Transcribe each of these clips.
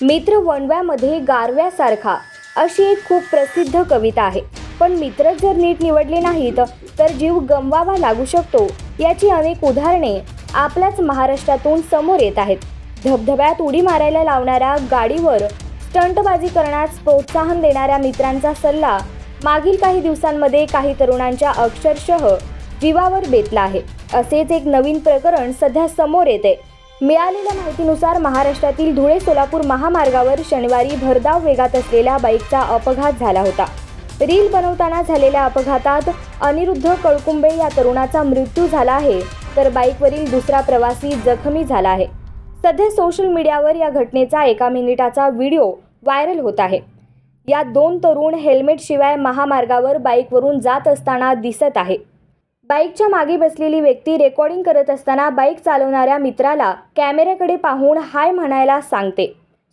मित्र वणव्यामध्ये गारव्यासारखा अशी एक खूप प्रसिद्ध कविता आहे. पण मित्र जर नीट निवडले नाहीत तर जीव गमवावा लागू शकतो याची अनेक उदाहरणे आपल्याच महाराष्ट्रातून समोर येत आहेत. धबधब्यात उडी मारायला लावणाऱ्या गाडीवर स्टंटबाजी करण्यास प्रोत्साहन देणाऱ्या मित्रांचा सल्ला मागील काही दिवसांमध्ये काही तरुणांच्या अक्षरशः जीवावर बेतला आहे. असेच एक नवीन प्रकरण सध्या समोर येते. मिळालेल्या माहितीनुसार महाराष्ट्रातील धुळे सोलापूर महामार्गावर शनिवारी भरधाव वेगात असलेल्या बाईकचा अपघात झाला होता. रील बनवताना झालेल्या अपघातात अनिरुद्ध कळकुंबे या तरुणाचा मृत्यू झाला आहे तर बाईकवरील दुसरा प्रवासी जखमी झाला आहे. सध्या सोशल मीडियावर या घटनेचा एका मिनिटाचा व्हिडिओ व्हायरल होत आहे. या दोन तरुण हेल्मेटशिवाय महामार्गावर बाईकवरून जात असताना दिसत आहे. बाईकच्या मागे बसलेली व्यक्ती रेकॉर्डिंग करत असताना बाईक चालवणाऱ्या मित्राला कॅमेऱ्याकडे पाहून हाय म्हणायला सांगते.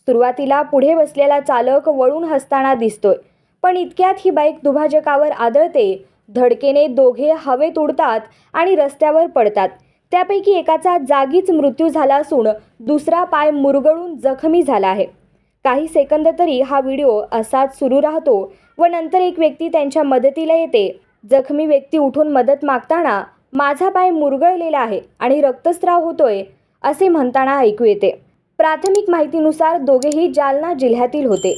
सुरुवातीला पुढे बसलेला चालक वळून हसताना दिसतोय. पण इतक्यात ही बाईक दुभाजकावर आदळते. धडकेने दोघे हवेत उडतात आणि रस्त्यावर पडतात. त्यापैकी एकाचा जागीच मृत्यू झाला असून दुसरा पाय मुरगळून जखमी झाला आहे. काही सेकंद तरी हा व्हिडिओ असाच सुरू राहतो व नंतर एक व्यक्ती त्यांच्या मदतीला येते जखमी व्यक्ती उठून मदत मागताना माझा पाय मुरगळलेला आहे आणि रक्तस्राव होतोय असे म्हणताना ऐकू येते. प्राथमिक माहितीनुसार दोघेही जालना जिल्ह्यातील होते.